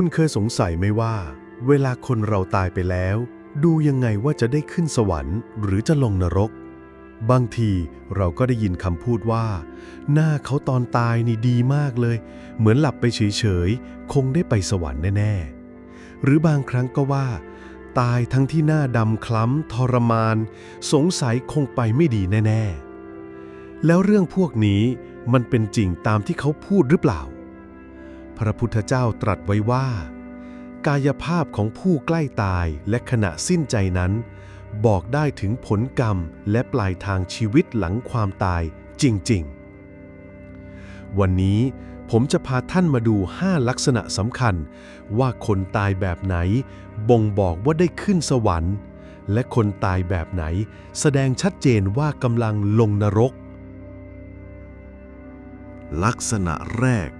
คุณเคยสงสัยไหมว่า เวลาคนเราตายไปแล้ว ดูยังไงว่าจะได้ขึ้นสวรรค์หรือจะลงนรก บางทีเราก็ได้ยินคำพูดว่า หน้าเขาตอนตายนี่ดีมากเลย เหมือนหลับไปเฉยๆ คงได้ไปสวรรค์แน่ๆ หรือบางครั้งก็ว่า ตายทั้งที่หน้าดำคล้ำทรมาน สงสัยคงไปไม่ดีแน่ๆ แล้วเรื่องพวกนี้มันเป็นจริงตามที่เขาพูดหรือเปล่า พระพุทธเจ้าตรัสไว้ว่า กายภาพของผู้ใกล้ตายและขณะสิ้นใจนั้น บอกได้ถึงผลกรรมและปลายทางชีวิตหลังความตายจริง ๆ วันนี้ผมจะพาท่านมาดู 5 ลักษณะสำคัญ ว่าคนตายแบบไหน บ่งบอกว่าได้ขึ้นสวรรค์ และคนตายแบบไหน แสดงชัดเจนว่ากำลังลงนรก ลักษณะแรก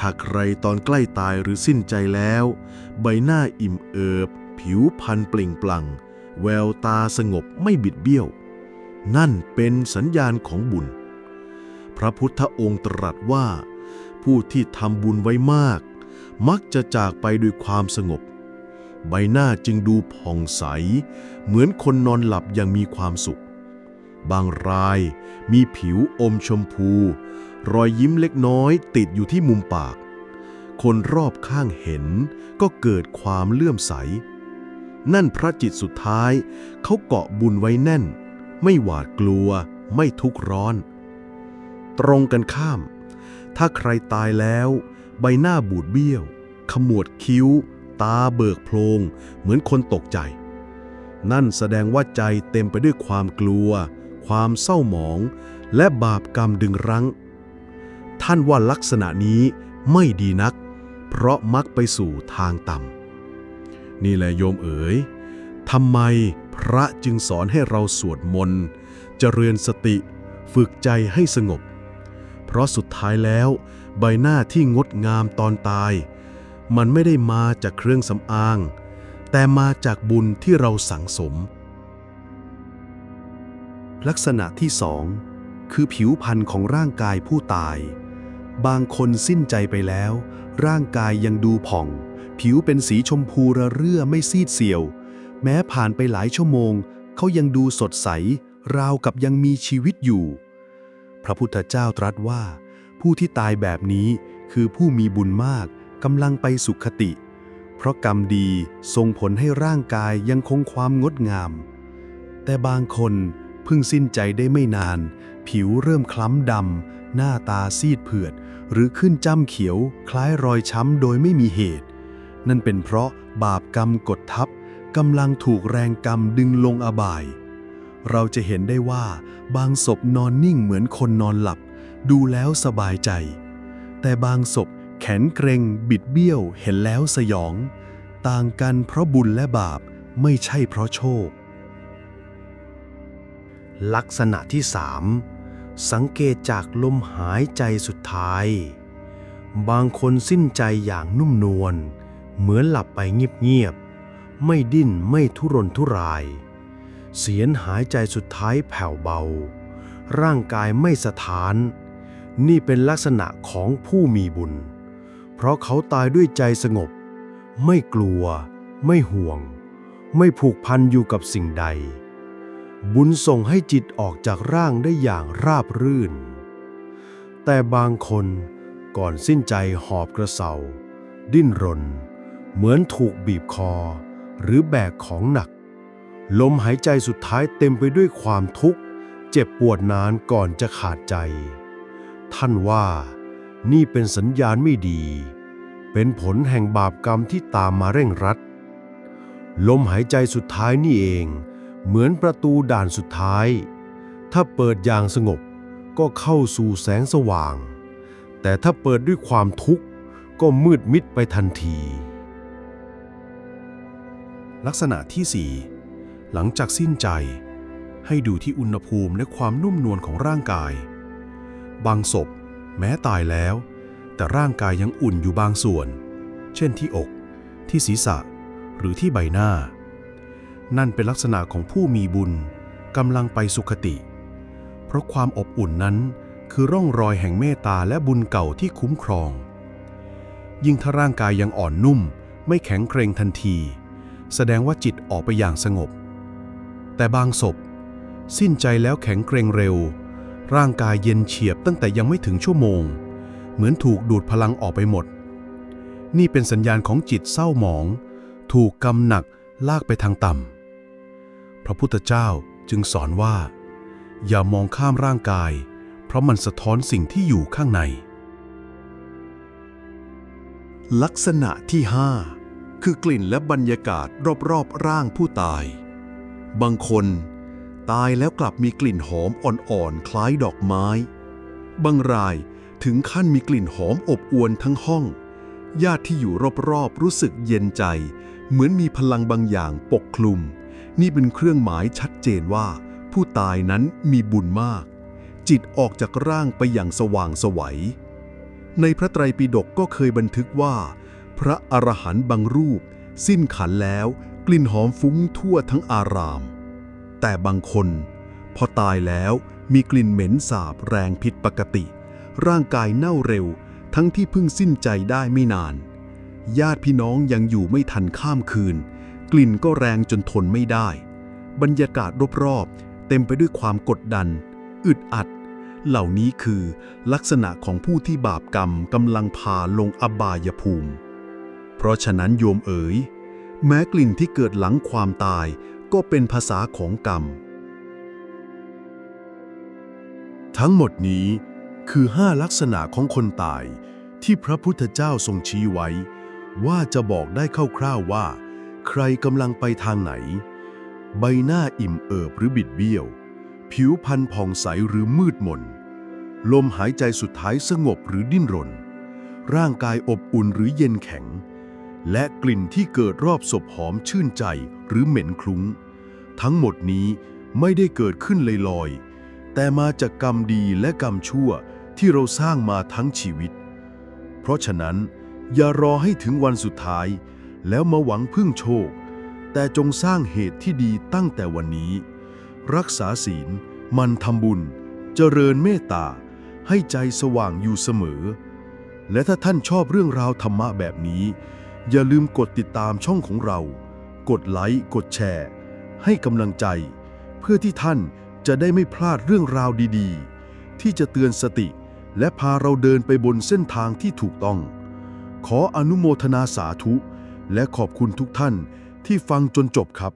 ถ้าใครตอนใกล้ตายหรือสิ้นใจแล้ว ใบหน้าอิ่มเอิบ ผิวพรรณเปล่งปลั่ง แววตาสงบไม่บิดเบี้ยว นั่นเป็นสัญญาณของบุญ พระพุทธองค์ตรัสว่า ผู้ที่ทำบุญไว้มาก มักจะจากไปด้วยความสงบ ใบหน้าจึงดูผ่องใส เหมือนคนนอนหลับอย่างมีความสุข บางรายมีผิวอมชมพู รอยยิ้มเล็กน้อยติดอยู่ที่มุมปาก คนรอบข้างเห็นก็เกิดความเลื่อมใส นั่นพระจิตสุดท้ายเขาเกาะบุญไว้แน่น ไม่หวาดกลัว ไม่ทุกข์ร้อน ตรงกันข้าม ถ้าใครตายแล้ว ใบหน้าบูดเบี้ยว ขมวดคิ้ว ตาเบิกโพลง เหมือนคนตกใจ นั่นแสดงว่าใจเต็มไปด้วยความกลัว ความเศร้าหมอง และบาปกรรมดึงรั้ง ท่านว่าลักษณะนี้ไม่ดีนัก เพราะมักไปสู่ทางต่ำนี่แหละโยมเอ๋ยทำไมพระจึงสอนให้เราสวดมนต์เจริญสติฝึกใจให้สงบ เพราะสุดท้ายแล้ว ใบหน้าที่งดงามตอนตาย มันไม่ได้มาจากเครื่องสำอาง แต่มาจากบุญที่เราสั่งสม ลักษณะที่สองคือผิวพรรณของร่างกายผู้ตาย บางคนสิ้นใจไปแล้ว ร่างกายยังดูผ่อง ผิวเป็นสีชมพูระเรื่อไม่ซีดเซียว แม้ผ่านไปหลายชั่วโมง เขายังดูสดใส ราวกับยังมีชีวิตอยู่ พระพุทธเจ้าตรัสว่า ผู้ที่ตายแบบนี้คือผู้มีบุญมากกำลังไปสุขติ เพราะกรรมดีส่งผลให้ร่างกายยังคงความงดงาม แต่บางคนเพิ่งสิ้นใจได้ไม่นาน ผิวเริ่มคล้ำดำ หน้าตาซีดเผือด หรือขึ้นจ้ำเขียว คล้ายรอยช้ำโดยไม่มีเหตุ นั่นเป็นเพราะบาปกรรมกดทับกำลังถูกแรงกรรมดึงลงอบาย เราจะเห็นได้ว่า บางศพนอนนิ่งเหมือนคนนอนหลับ ดูแล้วสบายใจ แต่บางศพแขนเกรงบิดเบี้ยวเห็นแล้วสยอง ต่างกันเพราะบุญและบาปไม่ใช่เพราะโชค ลักษณะที่สาม สังเกตจากลมหายใจสุดท้าย บางคนสิ้นใจอย่างนุ่มนวล เหมือนหลับไปเงียบๆ ไม่ดิ้นไม่ทุรนทุราย เสียงหายใจสุดท้ายแผ่วเบา ร่างกายไม่สถาน นี่เป็นลักษณะของผู้มีบุญ เพราะเขาตายด้วยใจสงบ ไม่กลัว ไม่ห่วง ไม่ผูกพันอยู่กับสิ่งใด บุญส่งให้จิตออกจากร่างได้อย่างราบรื่น แต่บางคนก่อนสิ้นใจหอบกระเสาดิ้นรน เหมือนถูกบีบคอ หรือแบกของหนัก ลมหายใจสุดท้ายเต็มไปด้วยความทุกข์ เจ็บปวดนานก่อนจะขาดใจ ท่านว่านี่เป็นสัญญาณไม่ดี เป็นผลแห่งบาปกรรมที่ตามมาเร่งรัด ลมหายใจสุดท้ายนี่เอง เหมือนประตูด่านสุดท้าย ถ้าเปิดอย่างสงบก็เข้าสู่แสงสว่าง แต่ถ้าเปิดด้วยความทุกข์ก็มืดมิดไปทันที ลักษณะที่ 4 หลังจากสิ้นใจ ให้ดูที่อุณหภูมิและความนุ่มนวลของร่างกาย บางศพแม้ตายแล้ว แต่ร่างกายยังอุ่นอยู่บางส่วน เช่นที่อก ที่ศีรษะ หรือที่ใบหน้า นั่นเป็นลักษณะของผู้มีบุญกำลังไปสุขติ เพราะความอบอุ่นนั้นคือร่องรอยแห่งเมตตาและบุญเก่าที่คุ้มครอง ยิ่งถ้าร่างกายยังอ่อนนุ่ม ไม่แข็งเกรงทันที แสดงว่าจิตออกไปอย่างสงบ แต่บางศพ สิ้นใจแล้วแข็งเกรงเร็ว ร่างกายเย็นเฉียบตั้งแต่ยังไม่ถึงชั่วโมง เหมือนถูกดูดพลังออกไปหมด นี่เป็นสัญญาณของจิตเศร้าหมอง ถูกกำหนักลากไปทางต่ำ พระพุทธเจ้าจึงสอนว่า อย่ามองข้ามร่างกาย เพราะมันสะท้อนสิ่งที่อยู่ข้างใน ลักษณะที่ 5 คือกลิ่นและบรรยากาศรอบๆร่างผู้ตาย บางคนตายแล้วกลับมีกลิ่นหอมอ่อนๆ คล้ายดอกไม้ บางรายถึงขั้นมีกลิ่นหอมอบอวนทั้งห้อง ญาติที่อยู่รอบๆ รู้สึกเย็นใจ เหมือนมีพลังบางอย่างปกคลุม นี่เป็นเครื่องหมายชัดเจนว่า ผู้ตายนั้นมีบุญมาก จิตออกจากร่างไปอย่างสว่างสวัย ในพระไตรปิฎกก็เคยบันทึกว่า พระอรหันต์บางรูป สิ้นขันแล้ว กลิ่นหอมฟุ้งทั่วทั้งอาราม แต่บางคน พอตายแล้วมีกลิ่นเหม็นสาบแรงผิดปกติ ร่างกายเน่าเร็ว ทั้งที่เพิ่งสิ้นใจได้ไม่นาน ญาติพี่น้องยังอยู่ไม่ทันข้ามคืน กลิ่นก็แรงจนทนไม่ได้ บรรยากาศรอบๆ เต็มไปด้วยความกดดัน อึดอัด เหล่านี้คือลักษณะของผู้ที่บาปกรรมกำลังพาลงอบายภูมิ เพราะฉะนั้นโยมเอ๋ย แม้กลิ่นที่เกิดหลังความตายก็เป็นภาษาของกรรม ทั้งหมดนี้คือห้าลักษณะของคนตายที่พระพุทธเจ้าทรงชี้ไว้ ว่าจะบอกได้คร่าวๆว่า ใครกำลังไปทางไหน ใบหน้าอิ่มเอิบหรือบิดเบี้ยว ผิวพรรณผ่องใสหรือมืดมน ลมหายใจสุดท้ายสงบหรือดิ้นรน ร่างกายอบอุ่นหรือเย็นแข็ง และกลิ่นที่เกิดรอบศพหอมชื่นใจหรือเหม็นคลุ้ง ทั้งหมดนี้ไม่ได้เกิดขึ้นลอยๆ แต่มาจากกรรมดีและกรรมชั่วที่เราสร้างมาทั้งชีวิต เพราะฉะนั้นอย่ารอให้ถึงวันสุดท้าย แล้วมาหวังพึ่งโชค แต่จงสร้างเหตุที่ดีตั้งแต่วันนี้ รักษาศีล มันทำบุญ เจริญเมตตา ให้ใจสว่างอยู่เสมอ และถ้าท่านชอบเรื่องราวธรรมะแบบนี้ อย่าลืมกดติดตามช่องของเรา กดไลค์กดแชร์ ให้กำลังใจ เพื่อที่ท่านจะได้ไม่พลาดเรื่องราวดีๆ ที่จะเตือนสติ และพาเราเดินไปบนเส้นทางที่ถูกต้อง ขออนุโมทนาสาธุ และขอบคุณทุกท่านที่ฟังจนจบครับ